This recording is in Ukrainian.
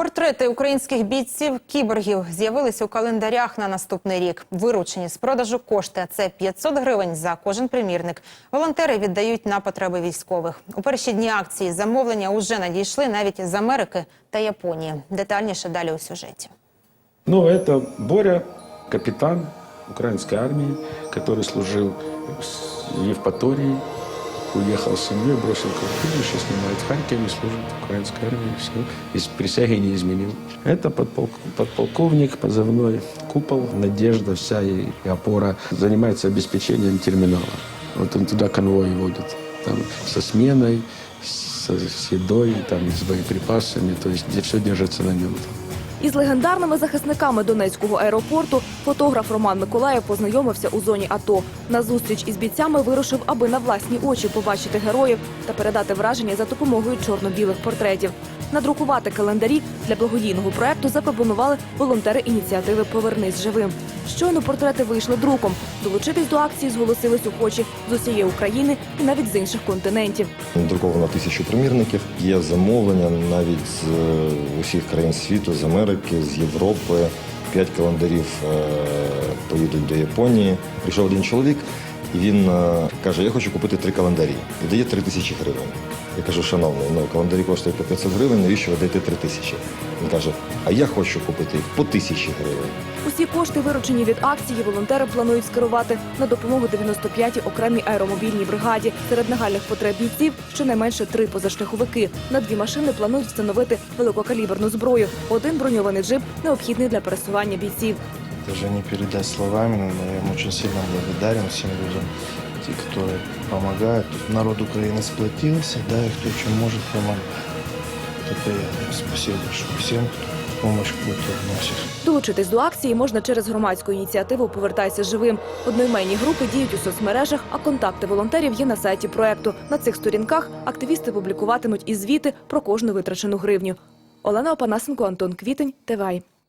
Портрети українських бійців кіборгів з'явилися у календарях на наступний рік. Виручені з продажу кошти. Це 500 гривень за кожен примірник. Волонтери віддають на потреби військових. У перші дні акції замовлення уже надійшли навіть з Америки та Японії. Детальніше далі у сюжеті. Ну, это Боря, капитан украинской армии, который служил в Евпатории, уехал с семьей, бросил квартиру, сейчас снимает в Харькове, служит в украинской армии, все, из присяги не изменил. Это подполк- подполковник, позывной купол, надежда вся и, и опора, занимается обеспечением терминала. Вот он туда конвой водит, там со сменой, с, с едой, там, с боеприпасами, то есть где все держится на нем. Із легендарними захисниками Донецького аеропорту фотограф Роман Миколаєв познайомився у зоні АТО. На зустріч із бійцями вирушив, аби на власні очі побачити героїв та передати враження за допомогою чорно-білих портретів. Надрукувати календарі для благодійного проекту запропонували волонтери ініціативи Повернись живим. Щойно портрети вийшли друком. Долучитись до акції зголосились охочі з усієї України і навіть з інших континентів. Друковано тисячу примірників. Є замовлення навіть з е, усіх країн світу, з Америки, з Європи. П'ять календарів е, поїдуть до Японії. Прийшов один чоловік, він е, каже: Я хочу купити три календарі і дає три тисячі гривень. Я кажу, шановний, ну календарі коштують по 500 гривень, навіщо ви даєте три тисячі? Він каже, а я хочу купити їх по тисячі гривень. Усі кошти, виручені від акції, волонтери планують скерувати на допомогу 95-й окремій аеромобільній бригаді. Серед нагальних потреб бійців щонайменше три позашляховики. На дві машини планують встановити великокаліберну зброю. Один броньований джип необхідний для пересування бійців. Даже не передать словами, но я им очень сильно благодарен всем людям, те, которые помогают. Тут народ Украины сплотился, да, и кто чем может помогать. Это приятно. Спасибо большое всем, кто помощь какую-то вносит. Долучитись до акції можна через громадську ініціативу Повертайся живим. Одноіменні групи діють у соцмережах, а контакти волонтерів є на сайті проекту. На цих сторінках активісти публікуватимуть і звіти про кожну витрачену гривню. Олена Опанасенко, Антон Квітень, ТВАЙ.